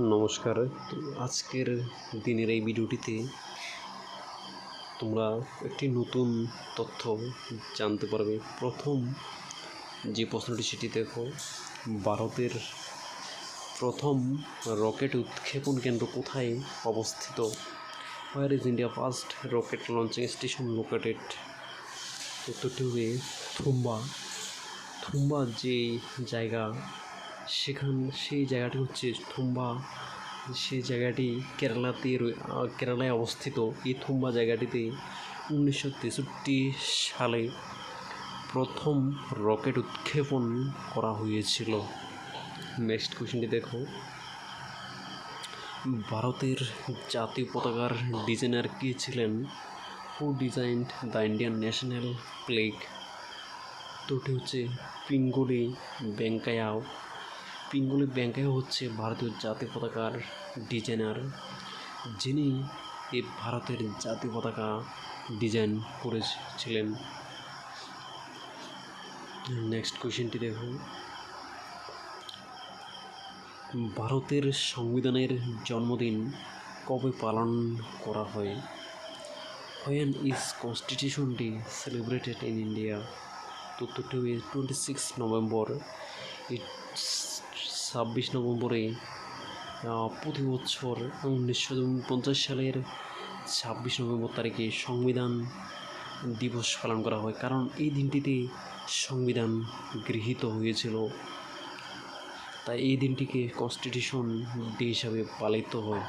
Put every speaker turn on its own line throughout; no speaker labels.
নমস্কার। আজকের দিনের এই ভিডিওটিতে তোমরা একটি নতুন তথ্য জানতে পারবে। প্রথম যে প্রশ্নটি সেটি দেখো, ভারতের প্রথম রকেট উৎক্ষেপণ কেন্দ্র কোথায় অবস্থিত? Where is India first rocket launching station located উত্তরটি হবে থুম্বা। থুম্বা যে জায়গা সেখান, সেই জায়গাটি হচ্ছে থুম্বা। সেই জায়গাটি কেরালাতে কেরালায় অবস্থিত। এই থুম্বা জায়গাটিতে উনিশশো তেষট্টি সালে প্রথম রকেট উৎক্ষেপণ করা হয়েছিল। নেক্সট কোয়েশ্চেনটি দেখো। ভারতের জাতীয় পতাকার ডিজাইনার কে ছিলেন? Who designed the Indian national flag তোটি হচ্ছে পিঙ্গলি বেঙ্কায়াও পিঙ্গলি ব্যাংকে হচ্ছে ভারতীয় জাতীয় পতাকার ডিজাইনার, যিনি এই ভারতের জাতীয় পতাকা ডিজাইন করেছিলেন। নেক্সট কোয়েশ্চেনটি দেখুন। ভারতের সংবিধানের জন্মদিন কবে পালন করা হয়? হোয়েন ইজ কনস্টিটিউশনটি সেলিব্রেটেড ইন ইন্ডিয়া হবে টোয়েন্টি সিক্স নভেম্বর এই ছাব্বিশ নভেম্বরে প্রতি বছর উনিশশো পঞ্চাশ সালের ছাব্বিশ নভেম্বর তারিখে সংবিধান দিবস পালন করা হয়। কারণ এই দিনটিতে সংবিধান গৃহীত হয়েছিল। তাই এই দিনটিকে কনস্টিটিউশন ডে হিসাবে পালিত হয়।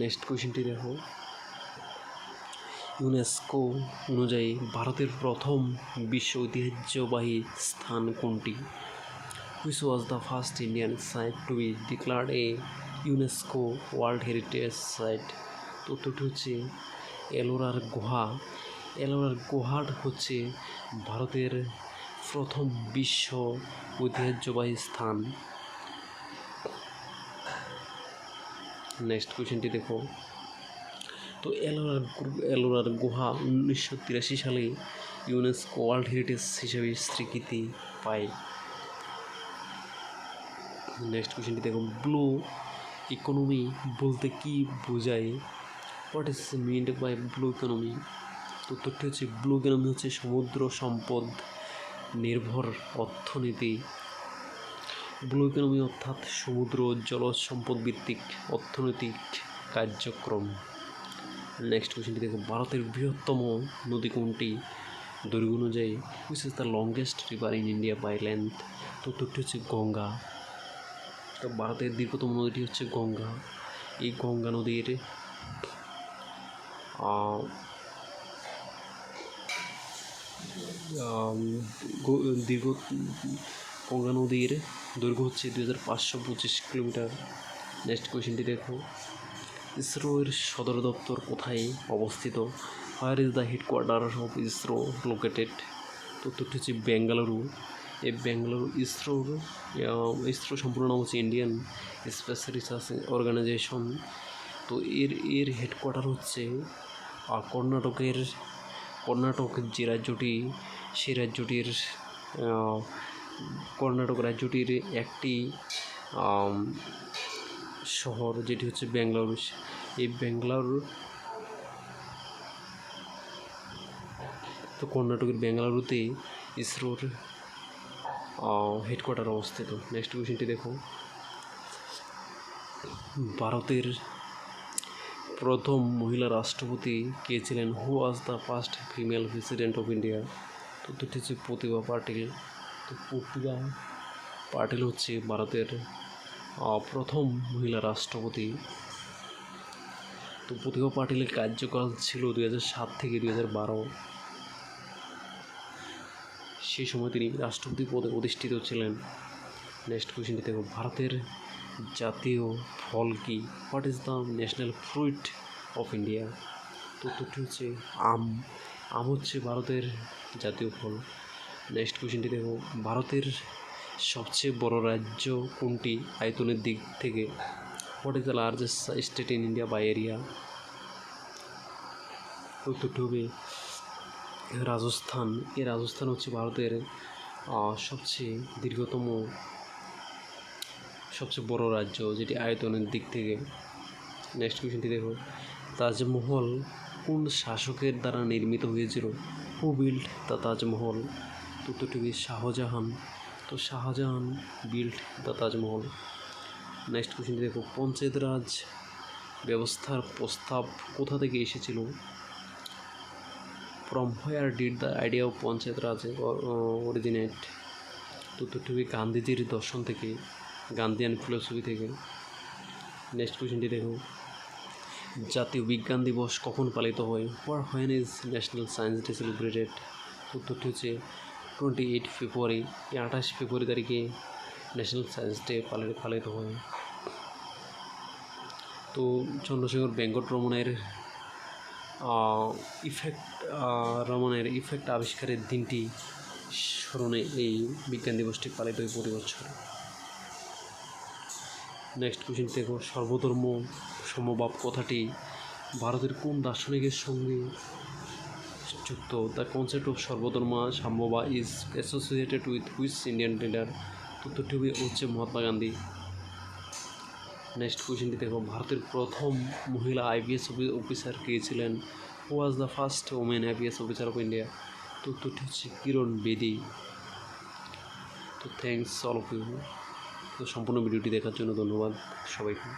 নেক্সট কোয়েশ্চেনটি দেখো। ইউনেস্কো অনুযায়ী ভারতের প্রথম বিশ্ব ঐতিহ্যবাহী স্থান কোনটি? Which was the first Indian site to be declared a UNESCO world heritage site তো উত্তরটি হচ্ছে এলোরার গুহা। এলোরার গুহাট হচ্ছে ভারতের প্রথম বিশ্ব ঐতিহ্যবাহী স্থান। নেক্সট কোয়েশ্চেনটি দেখো। তো এলোরার এলোরার গুহা উনিশশো তিরাশি সালে ইউনেস্কো ওয়ার্ল্ড হেরিটেজ হিসেবে স্বীকৃতি পায়। নেক্সট কোয়েশ্চেনটি দেখো, ব্লু ইকোনমি বলতে কি বোঝায়? What is meant by blue economy উত্তরটি হচ্ছে ব্লু ইকোনমি হচ্ছে সমুদ্র সম্পদ নির্ভর অর্থনীতি। ব্লু ইকোনমি অর্থাৎ সমুদ্র, জলজ সম্পদ ভিত্তিক অর্থনৈতিক কার্যক্রম। নেক্সট কোয়েশ্চেনটি দেখো, ভারতের বৃহত্তম নদী কোনটি? দৈর্ঘ্য অনুযায়ী which is the longest river in India by length তো উত্তরটি হচ্ছে গঙ্গা। ভারতের দীর্ঘতম নদীটি হচ্ছে গঙ্গা। এই গঙ্গা নদীর দীর্ঘ, গঙ্গা নদীর দৈর্ঘ্য হচ্ছে দুই হাজার পাঁচশো পঁচিশ কিলোমিটার। নেক্সট কোয়েশ্চেনটি দেখো। ইসরোর সদর দপ্তর কোথায় অবস্থিত? Where is the headquarter of ISRO located তো উত্তরটি হচ্ছে বেঙ্গালুরু। এই বেঙ্গালুরু ইসরোর ইসরো সম্পূর্ণ নাম হচ্ছে ইন্ডিয়ান স্পেস রিসার্চ অর্গানাইজেশন তো এর এর হেডকোয়ার্টার হচ্ছে কর্ণাটকের, কর্ণাটক যে রাজ্যটি সেই রাজ্যটির কর্ণাটক রাজ্যটির একটি শহর যেটি হচ্ছে ব্যাঙ্গালোর এই ব্যাঙ্গালোর তো কর্ণাটকের বেঙ্গালুরুতে ইসরোর হেডকোয়ার্টার অবস্থিত। নেক্সট কোয়েশ্চেনটি দেখো ভারতের প্রথম মহিলা রাষ্ট্রপতি কে ছিলেন? Who was the first female president of India তো দুটি হচ্ছে প্রতিভা পাটিল। তো প্রতিভা পাটিল হচ্ছে ভারতের প্রথম মহিলা রাষ্ট্রপতি। তো প্রতিভা পাটিলের কার্যকাল ছিল হাজার সাত থেকে দুই বারো। সেই সময় তিনি রাষ্ট্রপতি পদে অধিষ্ঠিত ছিলেন। নেক্সট কোয়েশ্চেনটি দেখো, ভারতের জাতীয় ফল কি? What is the national fruit of India তো উত্তরটি হচ্ছে আম। আম হচ্ছে ভারতের জাতীয় ফল। নেক্সট কোয়েশ্চেনটি দেখো, ভারতের সবচেয়ে বড় রাজ্য কোনটি আয়তনের দিক থেকে? What is the largest state in India by area উত্তরটি হবে রাজস্থান এই রাজস্থান হচ্ছে ভারতের সবচেয়ে দীর্ঘতম, সবচেয়ে বড় রাজ্য যেটি আয়তনের দিক থেকে। নেক্সট কোয়েশ্চেনটি দেখো। তাজমহল কোন শাসকের দ্বারা নির্মিত হয়েছিল? Who build the Taj Mahal? উত্তরটি শাহজাহান। তো Shah Jahan build the Taj Mahal. Next কোয়েশ্চেনটি দেখো। পঞ্চায়েত রাজ ব্যবস্থার প্রস্তাব কোথা থেকে এসেছিল? From where did the idea of panchayat raj উত্তরটি হবে গান্ধীজির দর্শন থেকে, গান্ধিয়ান ফিলোসফি থেকে নেক্সট কোয়েশ্চেনটি দেখো। জাতীয় বিজ্ঞান দিবস কখন পালিত হয়? Where when is national science day celebrated উত্তরটি হচ্ছে টোয়েন্টি এইট ফেব্রুয়ারি আঠাশ ফেব্রুয়ারি তারিখে ন্যাশনাল সায়েন্স ডে পালিত হয়। তো চন্দ্রশেখর বেঙ্কটরমণের ইফেক্ট রমনের ইফেক্ট আবিষ্কারের দিনটি স্মরণে এই বিজ্ঞান দিবসটি পালিত হয় প্রতি বছর। নেক্সট কোশ্চেন দেখো, সর্বধর্ম সমভাব কথাটি ভারতের কোন দার্শনিকের সঙ্গে যুক্ত? দ্য কনসেপ্ট অফ সর্বধর্ম সাম্যবা is associated with which Indian leader হবে হচ্ছে মহাত্মা গান্ধী। নেক্সট কোয়েশ্চেনটি দেখো ভারতের প্রথম মহিলা আইপিএস অফিসার কে ছিলেন। Who was the first women IPS officer of India তো উত্তরটি হচ্ছে কিরণ বেদি। তো থ্যাংকস অল অফ ইউ তো সম্পূর্ণ ভিডিওটি দেখার জন্য ধন্যবাদ সবাইকে।